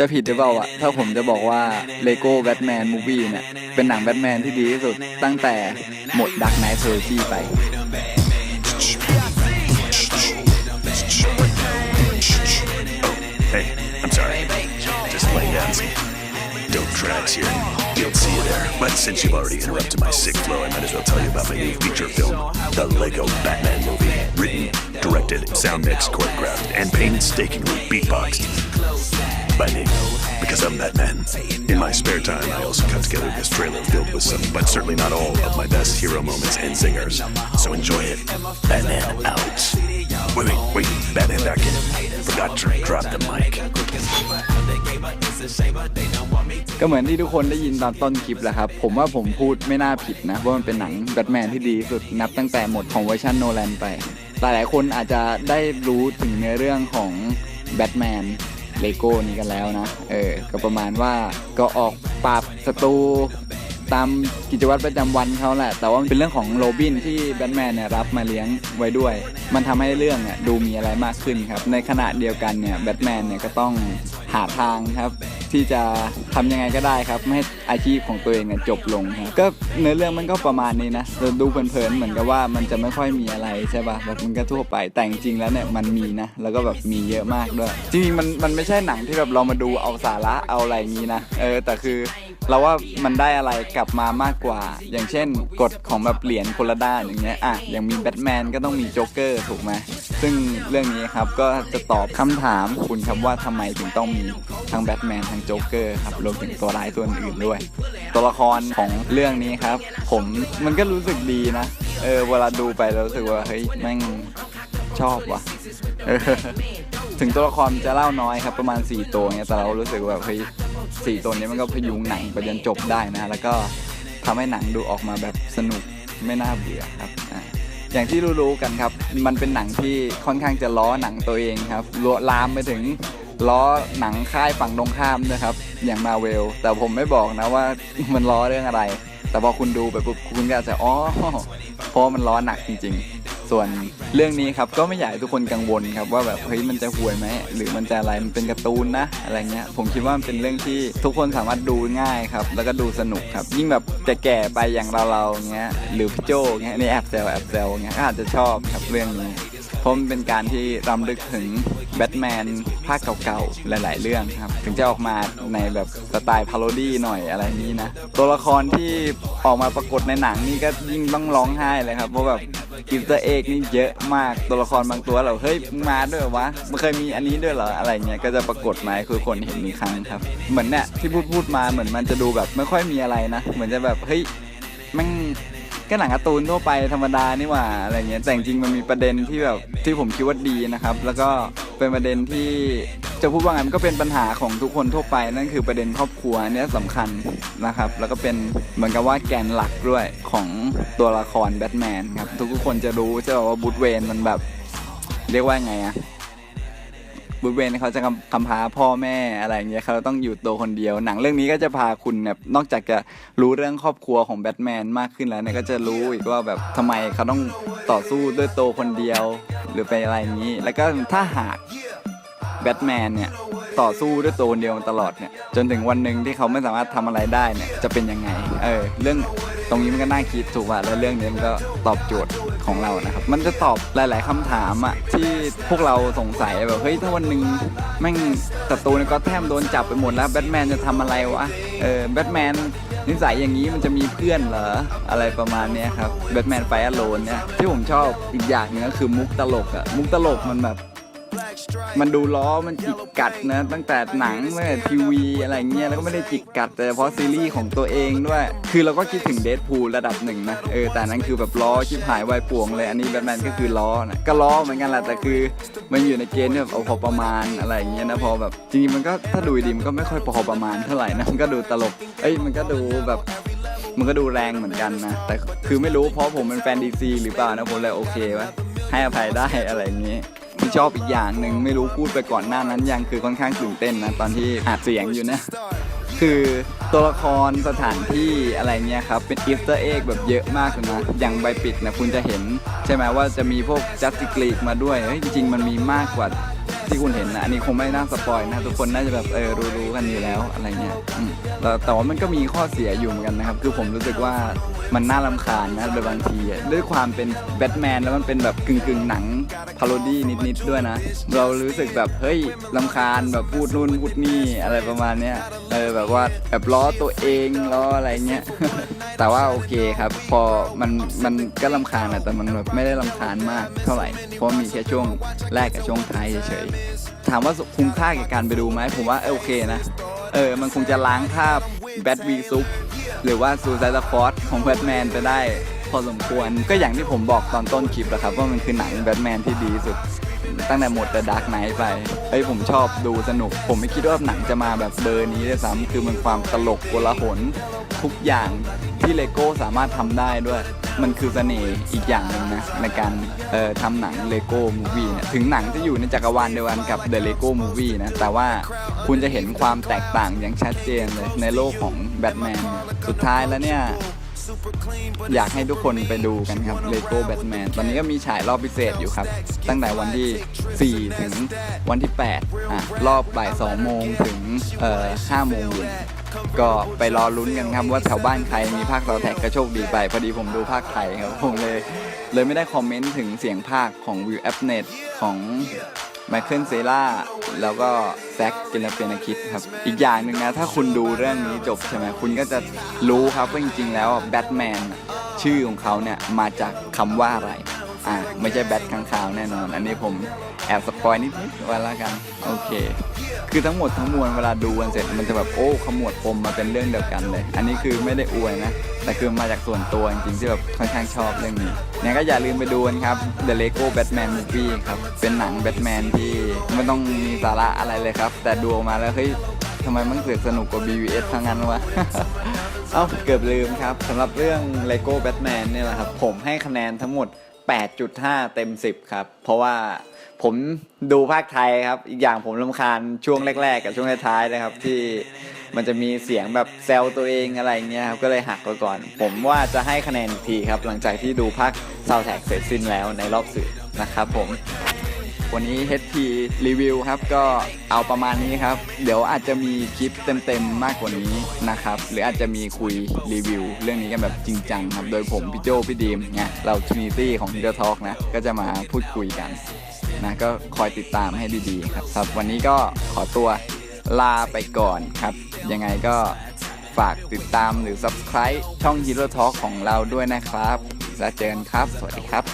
จะผิดหรือเปล่าอะถ้าผมจะบอกว่า Lego Batman Movie เนี่ย เป็นหนังแบทแมนที่ดีที่สุดตั้งแต่หมด Dark Knight Trilogy ไป Hey, I'm sorry. Just lay down some dope tracks here. You'll see you there. But since you've already interrupted my sick flow, I might as well tell you about my new feature film, The Lego Batman Movie. Written, directed, sound mixed, choreographed, and painstakingly beatboxed by name Because I'm Batman. In my spare time, I also cut together this trailer filled with some, but certainly not all, of my best hero moments and zingers. So enjoy it. Batman out. Wait, wait, wait. Batman back in. Forgot to drop the mic. ก็เหมือนที่ทุกคนได้ยินตอนต้นคลิปแหละครับ ผมว่าผมพูดไม่น่าผิดนะว่ามันเป็นหนังแบทแมนที่ดีสุดนับตั้งแต่หมดของเวอร์ชันโนแลนไป หลายๆคนอาจจะได้รู้ถึงเนื้อเรื่องของแบทแมน เลโก้นี้กันแล้วนะ เออ ก็ประมาณว่าก็ออกปราบศัตรูตามกิจวัตรประจำวันเขาแหละ แต่ว่ามันเป็นเรื่องของโรบินที่แบทแมนเนี่ยรับมาเลี้ยงไว้ด้วย มันทำให้เรื่องเนี่ยดูมีอะไรมากขึ้นครับ ในขณะเดียวกันเนี่ยแบทแมนเนี่ยก็ต้องหาทางครับ ที่จะทำยังไงก็ได้ครับ ไม่ให้อาชีพของตัวเองเนี่ยจบลงครับก็เนื้อเรื่องมันก็ประมาณนี้นะเราดูเพลินๆเหมือนกับว่ามันจะไม่ค่อยมีอะไรใช่ป่ะแบบมันก็ทั่วไปแต่จริงๆแล้วเนี่ยมันมีนะแล้วก็แบบมีเยอะมากด้วยจริงๆมันมันไม่ใช่หนังที่แบบเรามาดูเอาสาระเอาอะไรงนี้นะเออแต่คือเราว่ามันได้อะไรกลับมามากกว่า อย่างเช่นกฎของแบบเหรียญคนละด้านอย่างเงี้ยอะอย่างมีแบทแมนก็ต้องมีโจ๊กเกอร์ถูกไหม ซึ่งเรื่องนี้ครับก็จะตอบคำถามคุณครับว่าทำไมถึงต้องมีทั้งแบทแมนทั้งโจ๊กเกอร์ครับรวมถึงตัวร้ายตัวอื่นด้วย ตัวละครของเรื่องนี้ครับ ผมมันก็รู้สึกดีนะ เออเวลาดูไปเรารู้สึกว่าเฮ้ยแม่งชอบว่ะถึงตัวละครจะเล่าน้อยครับประมาณ 4 ตัวเงี้ยแต่เรารู้สึกว่าเฮ้ยสี่ตัวนี้มันก็พยุงหนังไปจนจบได้นะ แล้วก็ทำให้หนังดูออกมาแบบสนุกไม่น่าเบื่อครับ อย่างที่รู้ๆกันครับ มันเป็นหนังที่ค่อนข้างจะล้อหนังตัวเองครับล้อลามไปถึงล้อหนังค่ายฝั่งตรงข้ามนะครับ อย่างมาเวล แต่ผมไม่บอกนะว่ามันล้อเรื่องอะไร แต่พอคุณดูไปปุ๊บคุณก็จจะอ๋อเพราะมันล้อหนักจริง ๆ ส่วนเรื่องนี้ครับก็ไม่อยากให้ทุกคนกังวลครับว่าแบบเฮ้ยมันจะห่วยไหมหรือมันจะอะไรมันเป็นการ์ตูนนะอะไรเงี้ยผมคิดว่ามันเป็นเรื่องที่ทุกคนสามารถดูง่ายครับแล้วก็ดูสนุกครับยิ่งแบบแก่ๆไปอย่างเราๆเงี้ยหรือพี่โจเงี้ยนี่แอบแซวแอบแซวเงี้ยก็อาจจะชอบครับเรื่องนี้ เพราะมันเป็นการที่รำลึกถึงแบทแมนภาคเก่าๆ หลาย ๆ เรื่องครับ ถึงจะออกมาในแบบสไตล์พาโรดี้หน่อยอะไรนี้นะ ตัวละครที่ออกมาปรากฏในหนังนี่ก็ยิ่งต้องร้องไห้เลยครับ เพราะแบบกิฟต์เอกนี่เยอะมากตัวละครบางตัวเราเฮ้ยมาด้วยวะมันเคยมีอันนี้ด้วยเหรออะไรเงี้ยก็จะปรากฏมาให้คือคนเห็นอีกครั้งครับ เหมือนเนี่ยที่พูดพูดมาเหมือนมันจะดูแบบไม่ค่อยมีอะไรนะ เหมือนจะแบบเฮ้ยแม่ง ก็หนังการ์ตูนทั่วไปธรรมดานี่หว่าอะไรเงี้ยแต่จริงๆมันมีประเด็นที่แบบที่ผมคิดว่าดีนะครับ แล้วก็เป็นประเด็นที่จะพูดว่าไงมันก็เป็นปัญหาของทุกคนทั่วไปนั่นคือประเด็นครอบครัวนเนี้ยสำคัญนะครับ แล้วก็เป็นเหมือนกับว่าแกนหลักด้วยของตัวละครแบทแมนครับทุกคนจะรู้ใช่ไหมว่าบูธเวนมันแบบ เรียกว่าไงอะ บูธเวนเขาจะกำพาพ่อแม่อะไรอย่างเงี้ยเขาต้องอยู่ตัวคนเดียว หนังเรื่องนี้ก็จะพาคุณแบบนอกจากจะรู้เรื่องครอบครัวของแบทแมนมากขึ้นแล้วเนี่ยก็จะรู้อีกว่าแบบทำไมเขาต้องต่อสู้ด้วยตัวคนเดียวหรือไปอะไรอย่างนี้ แล้วก็ถ้าหากแบทแมนเนี่ยต่อสู้ด้วยตัวคนเดียวมาตลอดเนี่ยจนถึงวันหนึ่งที่เขาไม่สามารถทำอะไรได้เนี่ยจะเป็นยังไงเออเรื่อง ตรงนี้มันก็น่าคิดถูกป่ะแล้วเรื่องนี้มันก็ตอบโจทย์ของเรานะครับ มันจะตอบหลาย ๆคำถามอะที่พวกเราสงสัยแบบเฮ้ยถ้าวันหนึ่งแม่งศัตรูในก็แทมโดนจับไปหมดแล้วแบทแมนจะทำอะไรวะเออแบทแมนนิสัยอย่างนี้มันจะมีเพื่อนเหรออะไรประมาณนี้ครับแบทแมนไฟอโลนเนี่ยที่ผมชอบอีกอย่างหนึงก็คือมุกตลกอะมุกตลกมันแบบ มันดูล้อมันจิกกัดนะ ตั้งแต่หนังตั้งแต่ทีวีอะไรเงี้ยแล้วก็ไม่ได้จิกกัด แต่เฉพาะซีรีส์ของตัวเองด้วย คือเราก็คิดถึงเดดพูลระดับหนึ่งนะเออแต่นั้นคือแบบล้อชิบหายวายป่วงเลย อันนี้แบทแมนก็คือล้อนะก็ล้อเหมือนกันแหละแต่คือ มันอยู่ในเกณฑ์ที่แบบเอาพอประมาณอะไรเงี้ยนะพอแบบจริงๆมันก็ถ้าดูดีมันก็ไม่ค่อยพอประมาณเท่าไหร่นะมันก็ดูตลกเอ้ยมันก็ดูแบบมันก็ดูแรงเหมือนกันนะ แต่คือไม่รู้เพราะผมเป็นแฟนดีซีหรือเปล่านะผมเลยโอเควะให้อภัยได้อะไรอย่างนี้ที่ ชอบอีกอย่างหนึ่งไม่รู้พูดไปก่อนหน้านั้นยังคือค่อนข้างตื่นเต้นนะตอนที่อัดเสียงอยู่นะ คือตัวละครสถานที่อะไรเงี้ยครับเป็นอีสเตอร์เอ็กแบบเยอะมากเลยนะอย่างใบปิดนะคุณจะเห็น ใช่ไหมว่าจะมีพวกจัสติกลีกมาด้วยเฮ้ยจริงๆมันมีมากกว่าที่คุณเห็นนะอันนี้คงไม่น่าสปอยนะทุกคนน่าจะแบบเออรู้รู้กันอยู่แล้วอะไรเงี้ยแล้วแต่ว่ามันก็มีข้อเสียอยู่เหมือนกันนะครับ คือผมรู้สึกว่ามันน่ารำคาญนะโดยบางทีด้วยความเป็นแบทแมนแล้วมันเป็นแบบกึ่งกึ่งๆหนัง พาโรดี้นิดๆด้วยนะ เรารู้สึกแบบเฮ้ยลำคาญแบบพูดนู่นพูดนี่อะไรประมาณเนี้ยเออแบบว่าแบบล้อตัวเองล้ออะไรเงี้ย แต่ว่าโอเคครับ พอมันมันก็ลำคาญแหละแต่มันแบบไม่ได้ลำคาญมากเท่าไหร่ เพราะมีแค่ช่วงแรกกับช่วงท้ายเฉยๆถามว่าคุ้มค่ากับการไปดูไหมผมว่าเออโอเคนะเออมันคงจะล้างภาพแบทวีซุปหรือว่าซูซายด์คอร์สของแบทแมนไปได้ พอสมควร ก็อย่างที่ผมบอกตอนต้นคลิปแหละครับ ว่ามันคือหนังแบทแมนที่ดีสุด ตั้งแต่หมด The Dark Knight ไปเฮ้ยผมชอบดูสนุก ผมไม่คิดว่าหนังจะมาแบบเบอร์นี้ด้วยซ้ำคือมันความตลกโกลาหลทุกอย่างที่เลโก้สามารถทำได้ด้วย มันคือเสน่ห์อีกอย่างหนึ่งนะ ในการเอ่อทำหนังเลโก้มูวี่เนี่ยถึงหนังจะอยู่ในจักรวาลเดียวกันกับ The Lego Movie นะ แต่ว่าคุณจะเห็นความแตกต่างอย่างชัดเจนเลยในโลกของแบทแมนสุดท้ายแล้วเนี่ย อยากให้ทุกคนไปดูกันครับ Lego Batman ตอนนี้ก็มีฉายรอบพิเศษอยู่ครับ ตั้งแต่วันที่ 4 ถึงวันที่ 8 อะ รอบบ่าย 2 โมงถึง เอ่อ5โมงเย็นก็ไปรอลุ้นกันครับว่าแถวบ้านใครมีภาคต่อแท็กก็โชคดีไป พอดีผมดูภาคไทยครับ ผมเลย เลยไม่ได้คอมเมนต์ถึงเสียงภาคของวิวแอปเน็ตของ ไมเคิลเซล่าแล้วก็แซคเกลเฟนาคิดครับ อีกอย่างหนึ่งนะ ถ้าคุณดูเรื่องนี้จบใช่ไหมคุณก็จะรู้ครับว่าจริงๆแล้วแบทแมนชื่อของเขาเนี่ยมาจากคำว่าอะไร อ่าไม่ใช่แบทข้างคาวแน่นอน อันนี้ผมแอบสปอยนิดๆไว้แล้วกันโอเค คือทั้งหมดทั้งมวลเวลาดูกันเสร็จมันจะแบบโอ้ขมวดปมมาเป็นเรื่องเดียวกันเลย อันนี้คือไม่ได้อวยนะแต่คือมาจากส่วนตัวจริงๆที่แบบค่อนข้างชอบเรื่องนี้เนี่ยก็อย่าลืมไปดูกันครับ The Lego Batman Movie ครับเป็นหนังแบทแมนที่ไม่ต้องมีสาระอะไรเลยครับ แต่ดูออกมาแล้วเฮ้ยทำไมมันเสือกสนุกกว่า BVS ทั้งนั้นวะ เอ้าเกือบลืมครับสำหรับเรื่อง Lego Batman เนี่ยแหละครับ ผมให้คะแนนทั้งหมด 8.5 เต็ม 10 ครับ เพราะว่าผมดูภาคไทยครับ อีกอย่างผมรำคาญช่วงแรก ๆ กับช่วงท้ายๆนะครับ ที่มันจะมีเสียงแบบแซวตัวเองอะไรเงี้ยครับ ก็เลยหักไปก่อน ผมว่าจะให้คะแนนทีครับ หลังจากที่ดูภาคซาวแท็กเสร็จสิ้นแล้วในรอบสื่อนะครับผม วันนี้ HT รีวิวครับก็เอาประมาณนี้ครับ เดี๋ยวอาจจะมีคลิปเต็มๆมากกว่านี้นะครับ หรืออาจจะมีคุยรีวิว เรื่องนี้กันแบบจริงจังครับ โดยผมพี่โจพี่ดีมไงเรา Trinity ของ t ิ t ท Talk นะ ก็จะมาพูดคุยกันนะก็คอยติดตามให้ดีๆครับครับ วันนี้ก็ขอตัวลาไปก่อนครับ ยังไงก็ฝากติดตามหรือ Subscribe ช่อง Hero Talk ของเราด้วยนะครับ แล้วเจอกันครับ สวัสดีครับ